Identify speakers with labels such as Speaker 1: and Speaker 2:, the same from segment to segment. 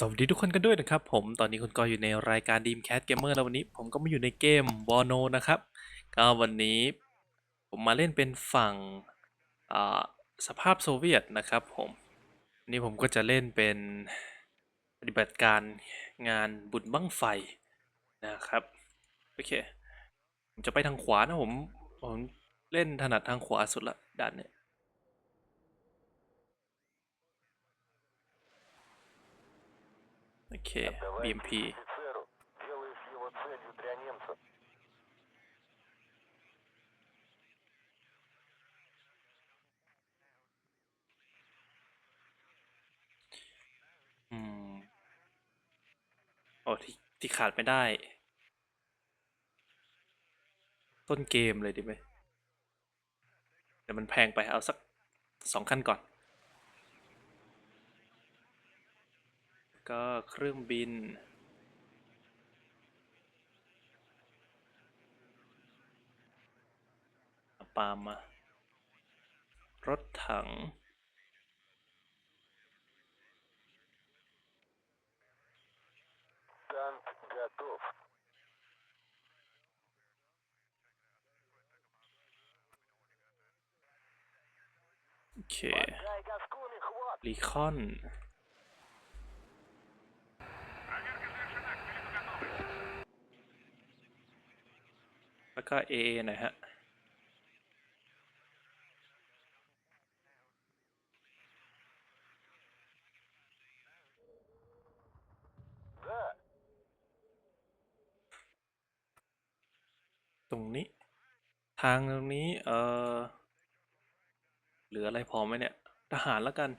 Speaker 1: สวัสดีทุกคนกันด้วยนะครับผมตอนนี้คุณก็อยู่ในรายการ Dreamcast Gamer แล้ววันนี้ผมก็มาอยู่ในเกม b o n o นะครับก็วันนี้ผมมาเล่นเป็นฝั่งสภาพโซเวียตนะครับผมนนี้ผมก็จะเล่นเป็นปฏิบัติการงานบุญบั้งไฟนะครับโอเคผมจะไปทางขวานะผมผมเล่นถนัดทางขวาสุดละด้านเนี้ย โอเค BMP อืโอ้ที่ที่ขาดไม่ได้ ต้นเกมเลยดีไหมแต่มันแพงไปเอาสักสองขั้นก่อน ก็เครื่องบิน เอาปาล์มมา รถถัง
Speaker 2: Танк готов.
Speaker 1: โอเค
Speaker 2: Дай газками хват.
Speaker 1: รีคอน แล้วก็ AA หน่อยฮะตรงนี้ ทางตรงนี้ เออเหลืออะไรพอไหมเนี่ย ทหารแล้วกัน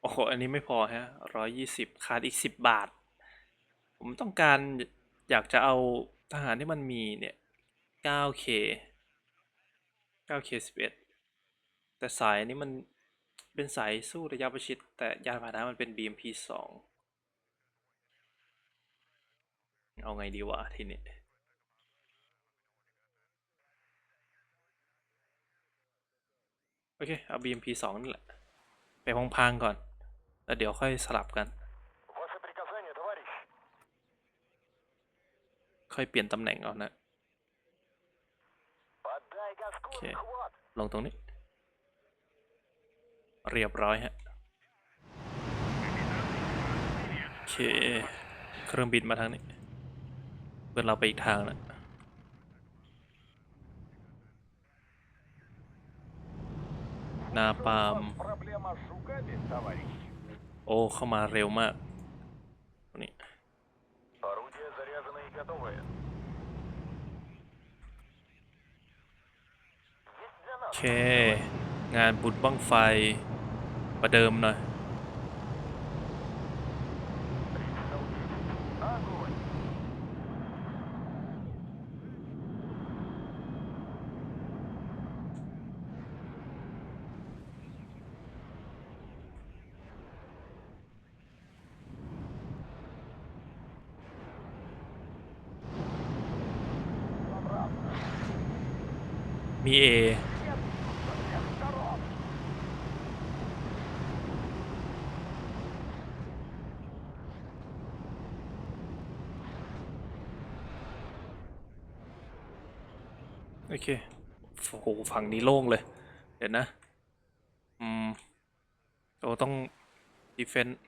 Speaker 1: โอ้โห อันนี้ไม่พอฮะร้อยยี่สิบขาดอีกสิบบาท ผมต้องการ อยากจะเอาทหารที่มันมีเนี่ย 9K 9K 11 แต่สายนี้มันเป็นสายสู้ระยะประชิด แต่ยานพาหนะมันเป็น BMP 2 เอาไงดีวะทีนี้โอเค เอา BMP 2นี่แหละ ไปพังๆก่อน แล้วเดี๋ยวค่อยสลับกัน ค่อยเปลี่ยนตำแหน่งเอานะ
Speaker 2: โอ
Speaker 1: เคลงตรงนี้ เรียบร้อยฮะโอเคเครื่องบินมาทางนี้เพื่อเราไปอีกทางนะนาปาม โอ้ เข้ามาเร็วมาก
Speaker 2: готовы. Есть для
Speaker 1: โอ
Speaker 2: нас.
Speaker 1: เค งานบุญบั้งไฟ ประเดิมหน่อย พีเอโอเค โห ฝั่งนี้โล่งเลยเห็นนะ อืมเราต้องดีเฟน
Speaker 2: ต์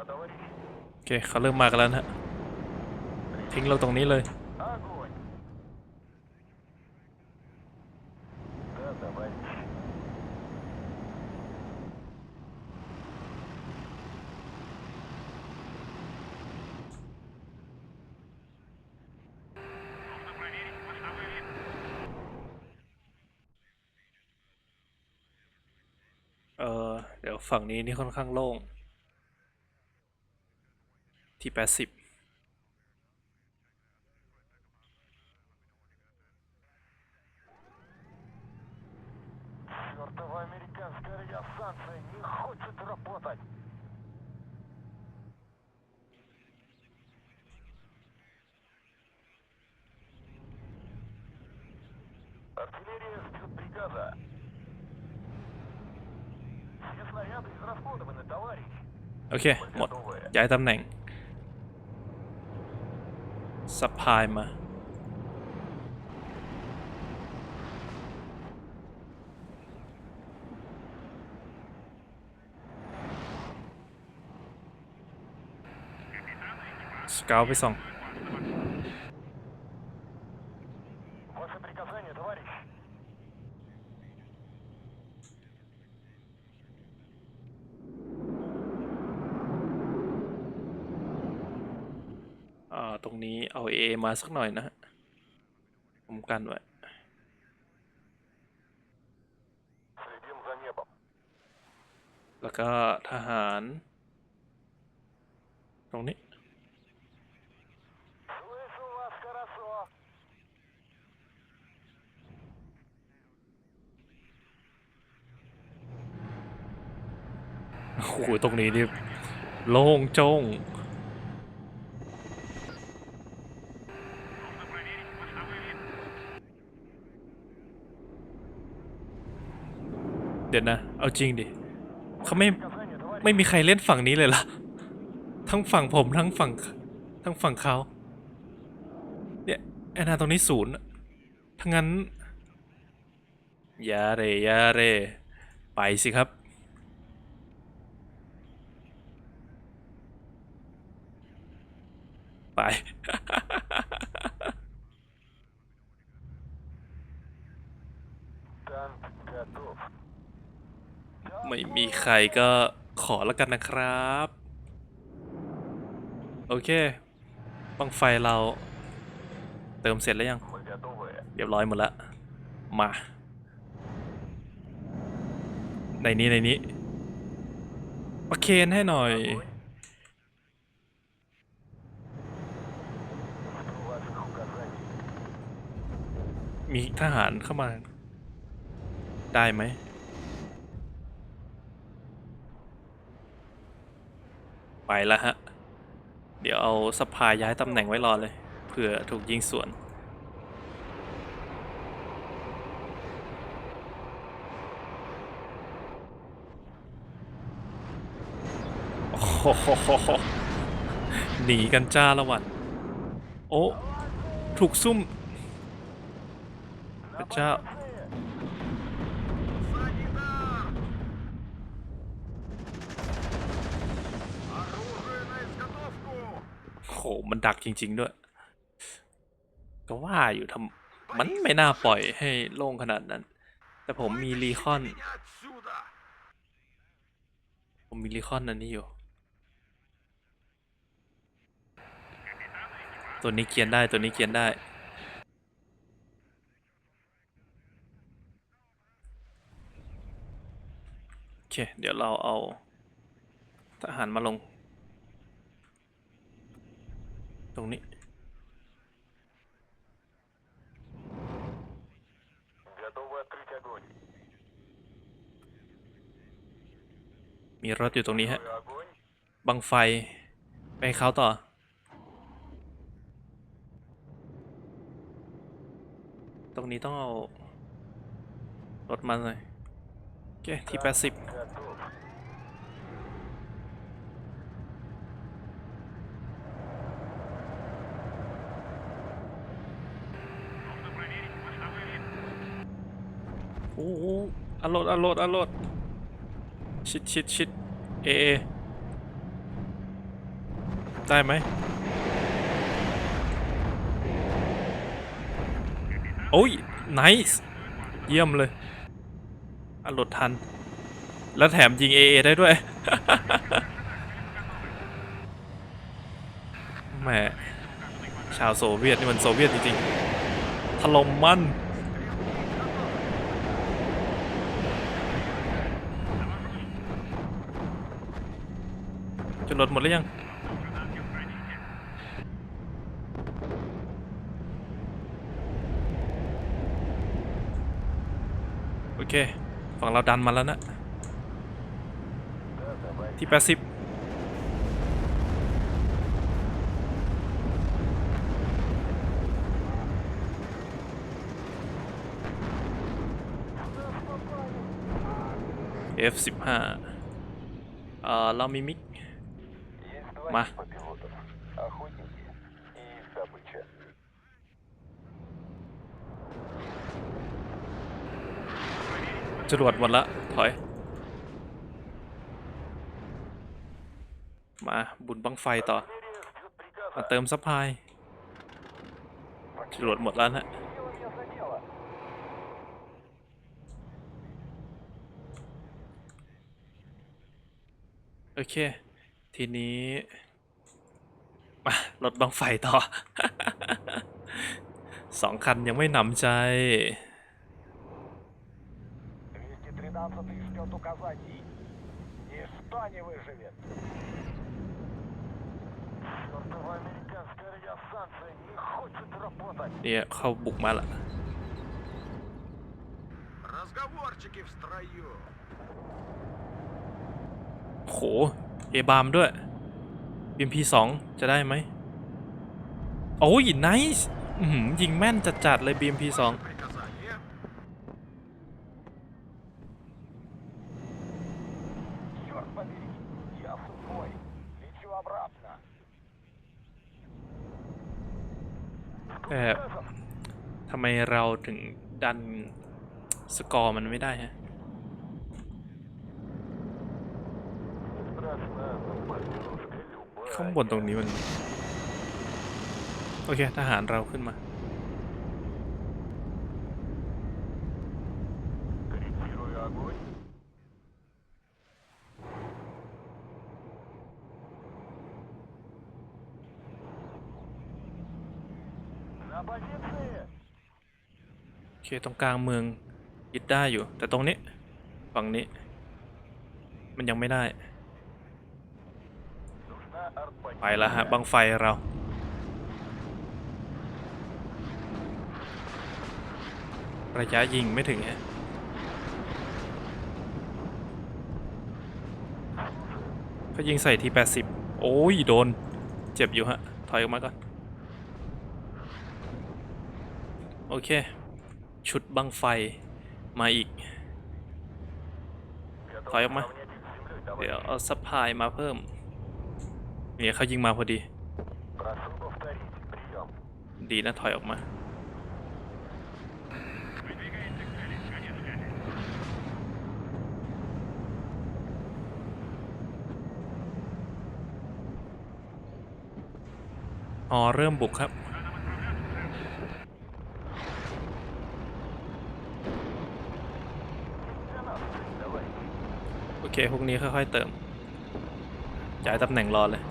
Speaker 1: โอเคเขาเริ่มมากันแล้วนะทิ้งเราตรงนี้เลยเออเดี๋ยวฝั่งนี้นี่ค่อนข้างโล่ง ที่แปดสิบโอเค หมด ย้ายตำแหน่ง สปายมาสเกลไปส่อง ตรงนี้เอา A มาสักหน่อยนะผมกันไว้แล้วก็ทหาร ตรงนี้ โอ้โห ตรงนี้นี่โล่งจ้ง เดี๋ยวนะ เอาจริงดิเขาไม่ไม่มีใครเล่นฝั่งนี้เลยล่ะ ทั้งฝั่งผมทั้งฝั่งทั้งฝั่งเขาเนี่ยแอนนาตรงนี้ศูนย์ทั้งนั้นยาเรยาเร ไปสิครับ ไป ไม่มีใครก็ขอแล้วกันนะครับ โอเค บังไฟเรา เติมเสร็จแล้วยัง เรียบร้อยหมดแล้วมา ในนี้ในนี้ประเคนให้หน่อย มีทหารเข้ามา ได้ไหม ไปแล้วฮะ เดี๋ยวเอาสภายย้ายตำแหน่งไว้รอเลยเผื่อถูกยิงสวนโอ้โหหนีกันจ้าละวัน โอ้ ถูกซุ่มพระเจ้า ดักจริง ๆ ด้วย ก็ว่าอยู่ทำมันไม่น่าปล่อยให้โล่งขนาดนั้น แต่ผมมีรีคอน ผมมีรีคอนอันนี้อยู่ ตัวนี้เกียนได้ตัวนี้เกียนได้โอเค เดี๋ยวเราเอาทหารมาลง ตรงนี้ มีรถอยู่ตรงนี้ฮะ บังไฟ ไปเขาต่อ ตรงนี้ต้องเอา รถมาเลยโอเค ที่แปดสิบ อ้อารโหลดอารโหลดอารโหลดชิดชิดชิดเอเอได้ไหมโอ้ยไนส์เยี่ยมเลยอารโหลดทัน แล้วแถมยิงเอเอได้ด้วยแหมชาวโซเวียตนี่มันโซเวียตจริงๆถล่มมัน รถหมดหรือยังโอเคฝั่งเราดันมาแล้วนะที่แปดสิบเอฟสิบห้าเรามีมิก
Speaker 2: มา
Speaker 1: จรวดหมดละถอย มาบุญบังไฟต่อมาเติมซัพพลายจรวดหมดแล้วนะโอเค ทีนี้ มารถบังไฟต่อ สองคันยังไม่หนำใจ
Speaker 2: 213 ждет указаний. Ничто не выживет. Чертова американская радиостанция не хочет работать.
Speaker 1: เนี่ยเข้าบุกมาละ
Speaker 2: Разговорчики в строю.
Speaker 1: โห เอบามด้วยบีมพีสองจะได้ไหม โอ้ยไนส์ยิงแม่นจัดๆเลย
Speaker 2: บีมพีสอง
Speaker 1: แต่ทำไมเราถึงดันสกอร์มันไม่ได้ฮะ ข้างบนตรงนี้มัน โอเค ทหารเราขึ้นมา โอเค ตรงกลางเมืองยึดได้อยู่ แต่ตรงนี้ ฝั่งนี้ มันยังไม่ได้ ไปแล้วฮะบังไฟเราระยะยิงไม่ถึงฮะเขายิงใส่ที80โอ้ยโดน เจ็บอยู่ฮะ ถอยออกมาก่อน โอเค ชุดบังไฟมาอีก ถอยออกมา เดี๋ยวเอาซัพพลายมาเพิ่ม เนี่ยเขายิงมาพอดี ดีนะถอยออกมา อ๋อ เริ่มบุกครับโอเค พวกนี้ค่อยๆเติมย้ายตำแหน่งรอเลย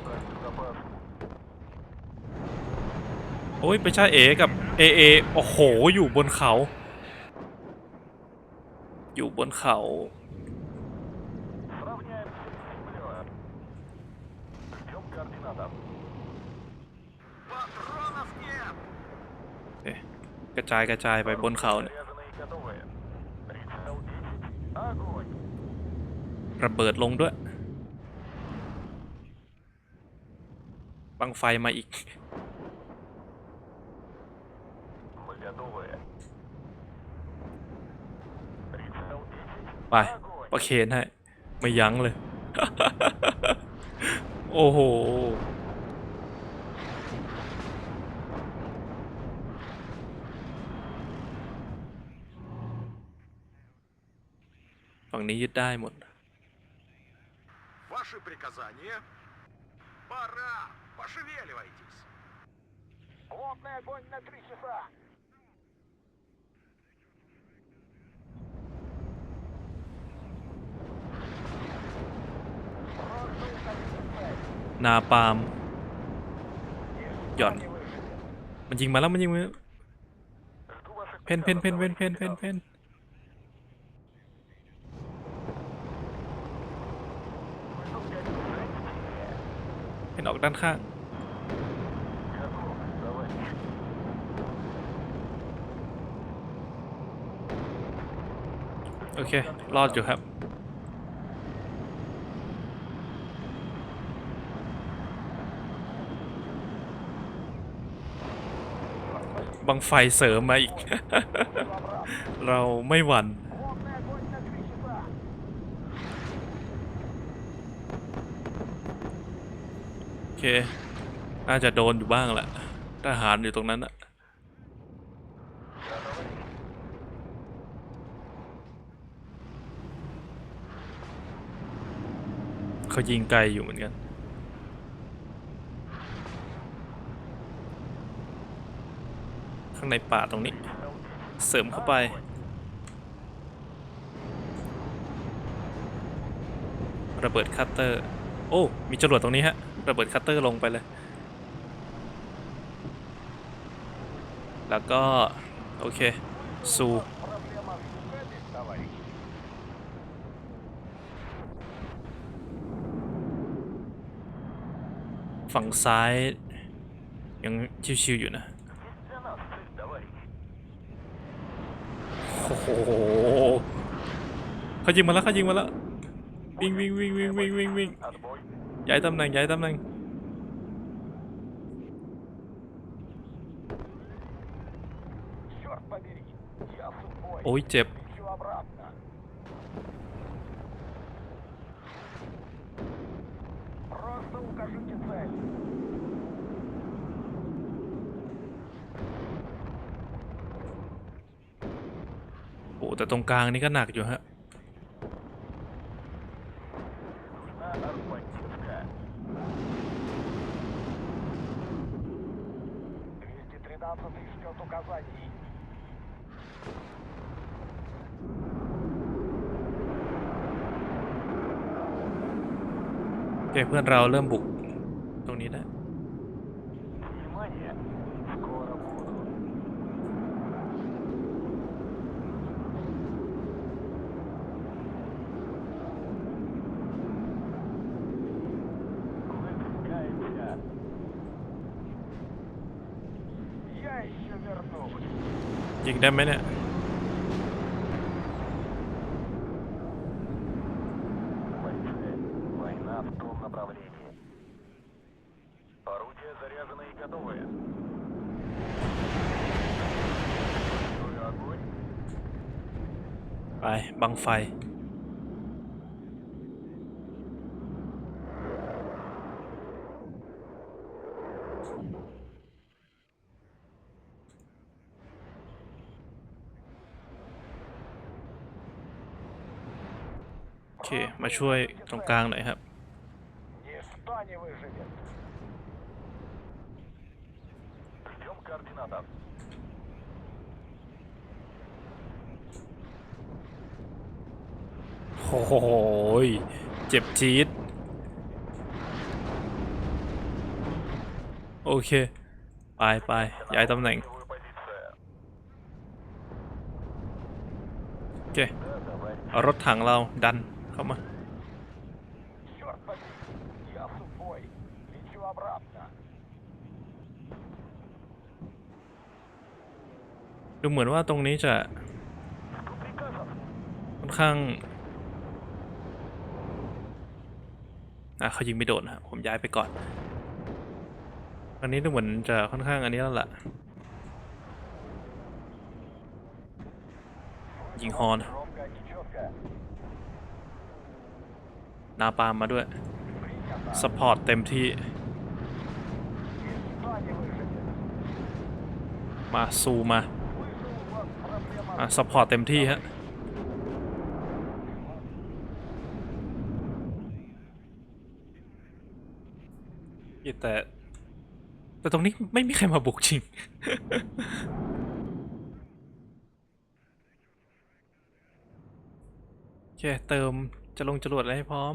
Speaker 1: โอ้ยไปใช่เอกับเอเอโอ้โห อยู่บนเขา อยู่บนเขา กระจายกระจายไปบนเขาเนี่ยระเบิดลงด้วย บังไฟมาอีก ไป ประเคนให้ ไม่ยั้งเลย โอ้โห ฝั่งนี้ยึดได้หมด
Speaker 3: Ваши приказания? Пора! Пошевеливайтесь!
Speaker 2: Плотный огонь на три часа.
Speaker 1: นาปาม
Speaker 2: ห
Speaker 1: ย่
Speaker 2: อน
Speaker 1: มันยิงมาแล้วมันยิงมาเพนเพนเพนเพนเพนเพนเพนเพนออกด้านข้างโอเค รอดอยู่ครับ บังไฟเสริมมาอีก เราไม่หวั่นโอเค น่าจะโดนอยู่บ้างแหละทหารอยู่ตรงนั้นอะเขายิงไกลอยู่เหมือนกัน ในป่าตรงนี้ เสริมเข้าไป ระเบิดคัตเตอร์ โอ้ มีจรวดตรงนี้ฮะ ระเบิดคัตเตอร์ลงไปเลย แล้วก็ โอเค
Speaker 2: สู
Speaker 1: ฝั่งซ้าย ยังชิวๆอยู่นะ เขายิงมาแล้วเขายิงมาแล้ววิ่งวิ่งวิ่งวิ่งวิ่งวิ่งวิ่งย้ายตำแหน่งย้ายตำแหน่งโอ้ยเจ็บ แต่ตรงกลางนี่ก็หนักอยู่ฮะโอเเพื่อนเราเริ่มบุกตรงนี้แล้ว ได้ไหมเนี่ยไปบังไฟาช่วยตรงกลางหน่อยครับ โอ้โห เจ็บชีดโอเค ไปไปย้ายตำแหน่ง โอเค เอารถถังเราดันเข้ามา เหมือนว่าตรงนี้จะค่อนข้าง อะเขายิงไม่โดนนะผมย้ายไปก่อน อันนี้ดูเหมือนจะค่อนข้างอันนี้แล้วล่ะ ยิงฮอนนาปามมาด้วยสปอร์ตเต็มที่ มาซูมา อะซัพพอร์ตเต็มที่ฮะแต่แต่ตรงนี้ไม่มีใครมาบุกจริง โอเค เติมจะลงจรวดอะไรให้พร้อม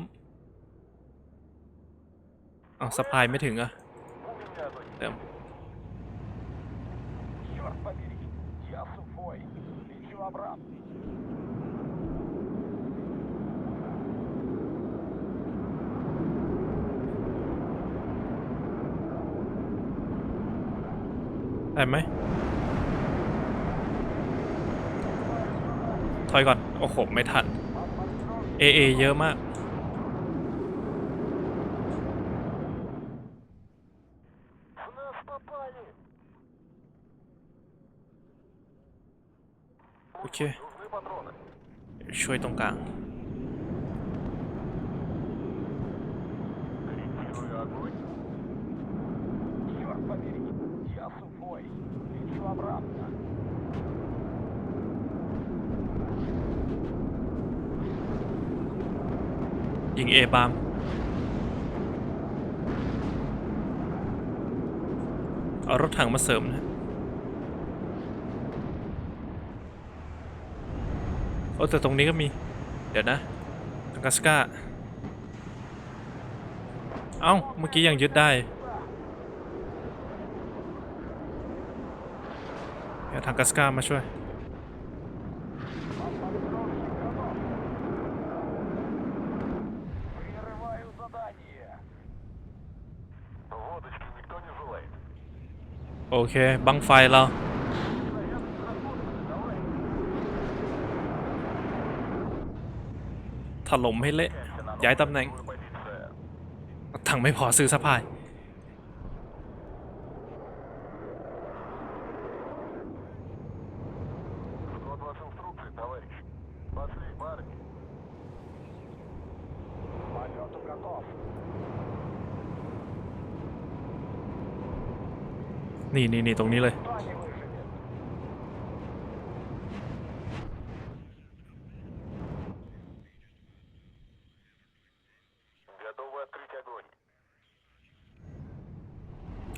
Speaker 1: เอาสปายไม่ถึงอะเติม
Speaker 2: Лечу обратно.
Speaker 1: ได้ไหม ถ ถอยก่อน โอ้โห ไม่ทัน เอเอเยอะมาก
Speaker 2: В нас попали!
Speaker 1: โอเค ช่วยตรงกลาง ยิงเอบามเอารถถังมาเสริมนะ โอ้แต่ตรงนี้ก็มี เดี๋ยวนะทางกัสกาเอ้า เมื่อกี้ยังยึดได้เดี๋ยวทางกัสกามาช่วย โอเค บังไฟเรา ล่มให้เละย้ายตำแหน่งถังไม่พอซื้อสะพาย นี่นี่นี่ตรงนี้เลย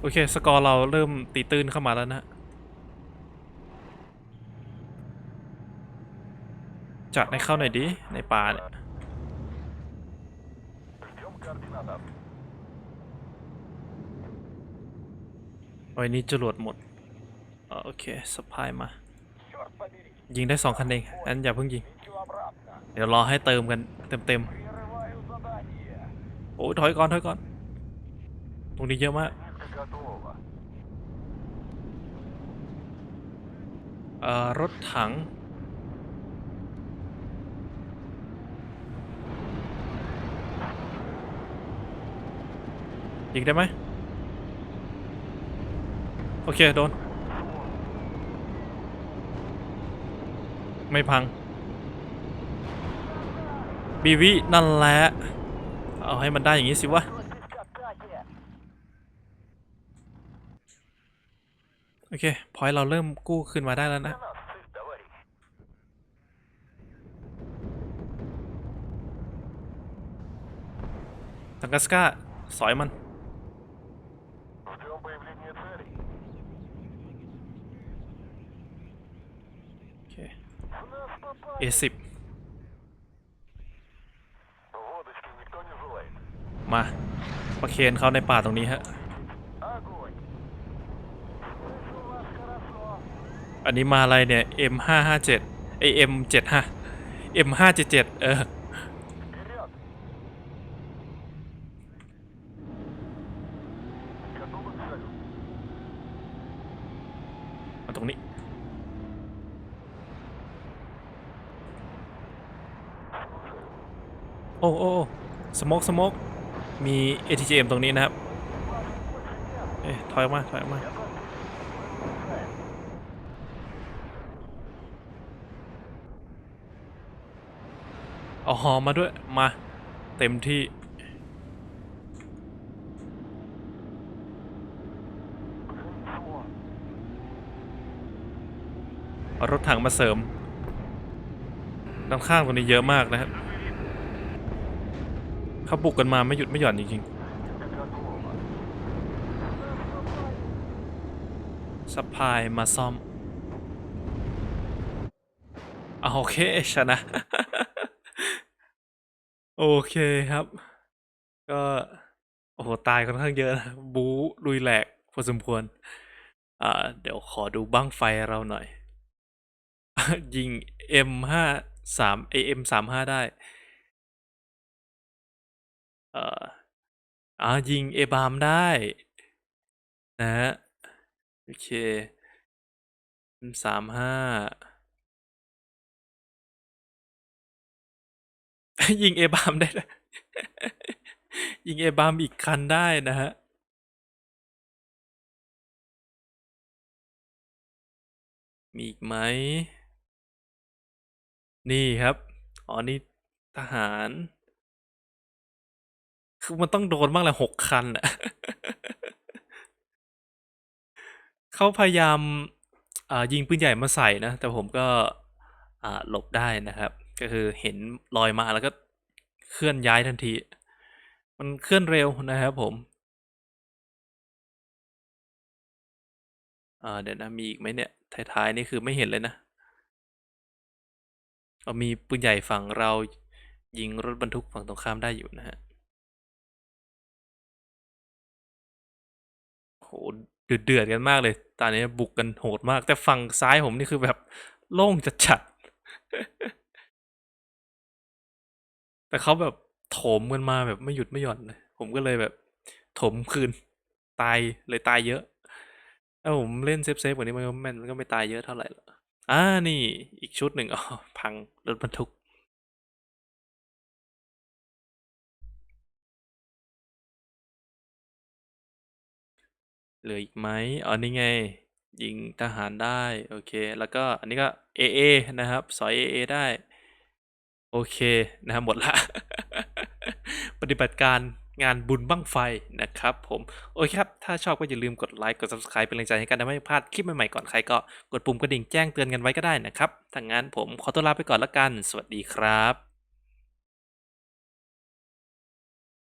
Speaker 1: โอเค สกอร์เราเริ่มตีตื้นเข้ามาแล้วนะ จัดในเข้าหน่อยดีในป่าเนี่ย
Speaker 2: โอ้
Speaker 1: ยนี่จรวดหมด โอเคสปายมา ยิงได้สองคันเองงั้นอย่าเพิ่งยิง เดี๋ยวรอให้เติมกันเต็ม
Speaker 2: เต็
Speaker 1: มโอ้ยถอยก่อน ถอยก่อน ตรงนี้เยอะมาก
Speaker 2: Зенитка готова.
Speaker 1: เอ่อ รถถัง ยิงได้ไหม โอเค โดน ไม่พัง บีวินั่นแหละ เอาให้มันได้อย่างนี้สิวะ โอเค พอยเราเริ่มกู้ขึ้นมาได้แล้วนะ ตังกัสกาสอยมัน โอเค A10 มา ประเคนเขาในป่าตรงนี้ฮะ อันนี้มาอะไรเนี่ย M557 ไอ M7 ฮะ M577 เออตรงนี้ โอ้โอ้สโมกสโมกมี ATGM ตรงนี้นะครับ เอ๊ะถอยออกมา ถอยออกมา เอาหอมมาด้วย มา เต็มที่ เอารถถังมาเสริม ด้านข้างตรงนี้เยอะมากนะครับเขาบุกกันมาไม่หยุดไม่หย่อนจริงๆสปายมาซ่อมอโอเคชนะ โอเคครับ ก็ โอ้โห ตายค่อนข้างเยอะนะ บู๊ลุยแหลกพอสมควร อ่า เดี๋ยวขอดูบ้างไฟเราหน่อย ยิง M5 3 AM 35ได้ เอ่ออ่ายิงเอบามได้ นะะโอเค M35 ยิงเอบามได้ด้วยยิงเอบามอีกคันได้นะฮะ มีอีกไหม นี่ครับ อ๋อ นี่ทหาร คือมันต้องโดนบ้างแหละหกคันอะเขาพยายามอ่ายิงปืนใหญ่มาใส่นะ แต่ผมก็อ่าหลบได้นะครับ ก็คือเห็นลอยมาแล้วก็เคลื่อนย้ายทันที มันเคลื่อนเร็วนะครับผมเดี๋ยวนะมีอีกไหมเนี่ยท้ายๆนี่คือไม่เห็นเลยนะเอามีปืนใหญ่ฝั่งเรายิงรถบรรทุกฝั่งตรงข้ามได้อยู่นะฮะโหเดือดเดือดกันมากเลย ตอนนี้บุกกันโหดมาก แต่ฝั่งซ้ายผมนี่คือแบบโล่งจัดจัดๆ แต่เขาแบบโถมกันมาแบบไม่หยุดไม่หย่อนเลยผมก็เลยแบบโถมคืน ตายเลยตายเยอะถ้าผมเล่นเซฟเซฟกว่านี้มันก็แม่นมันก็ไม่ตายเยอะเท่าไหร่หรอกอ่านี่อีกชุดหนึ่งอ๋อพังรถบรรทุก เหลืออีกไหมอ๋อนี่ไง ยิงทหารได้ โอเค แล้วก็อันนี้ก็ AA นะครับ สอย AA ได้ โอเคนะครับหมดละ ปฏิบัติการงานบุญบั้งไฟนะครับผมโอเคครับ ถ้าชอบก็อย่าลืมกดไลค์กด subscribe เป็นแรงใจให้กันนะไม่พลาดคลิปใหม่ๆก่อนใครก็กดปุ่มกระดิ่งแจ้งเตือนกันไว้ก็ได้นะครับถ้างั้นผมขอตัวลาไปก่อนละกัน สวัสดีครับ